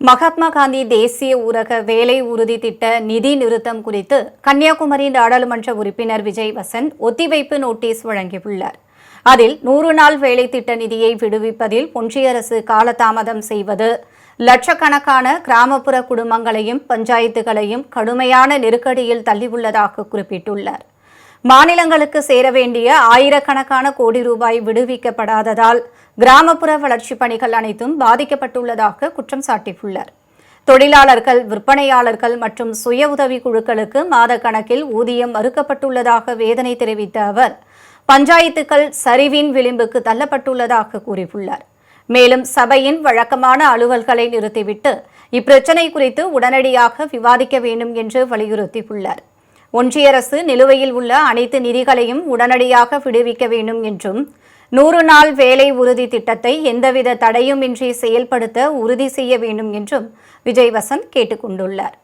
மகாத்மா காந்தி தேசிய ஊரக வேலை உறுதி திட்ட நிதி நிறுத்தம் குறித்து கன்னியாகுமரி நாடாளுமன்ற உறுப்பினர் விஜய் வசந்த் ஒத்திவைப்பு நோட்டீஸ் வழங்கியுள்ளார். அதில் நூறு நாள் வேலை திட்ட நிதியை விடுவிப்பதில் ஒன்றிய அரசு காலதாமதம் செய்வது லட்சக்கணக்கான கிராமப்புற குடும்பங்களையும் பஞ்சாயத்துகளையும் கடுமையான நெருக்கடியில் தள்ளியுள்ளதாக குறிப்பிட்டுள்ளார். மாநிலங்களுக்கு சேர வேண்டிய ஆயிரக்கணக்கான கோடி ரூபாய் விடுவிக்கப்படாததால் கிராமப்புற வளர்ச்சிப் பணிகள் அனைத்தும் பாதிக்கப்பட்டுள்ளதாக குற்றம் சாட்டியுள்ளார். தொழிலாளர்கள் விற்பனையாளர்கள் மற்றும் சுய உதவி குழுக்களுக்கு மாத கணக்கில் ஊதியம் மறுக்கப்பட்டுள்ளதாக வேதனை தெரிவித்த அவர் பஞ்சாயத்துக்கள் சரிவின் விளிம்புக்கு தள்ளப்பட்டுள்ளதாக கூறியுள்ளார். மேலும் சபையின் வழக்கமான அலுவல்களை நிறுத்திவிட்டு இப்பிரச்சினை குறித்து உடனடியாக விவாதிக்க வேண்டும் என்று வலியுறுத்தியுள்ளார். ஒன்றிய அரசு நிலுவையில் உள்ள அனைத்து நிதிகளையும் உடனடியாக விடுவிக்க வேண்டும் என்றும் நூறு நாள் வேலை உறுதி திட்டத்தை எந்தவித தடையுமின்றி செயல்படுத்த உறுதி செய்ய வேண்டும் என்றும் விஜய் வசந்த் கேட்டுக் கொண்டுள்ளார்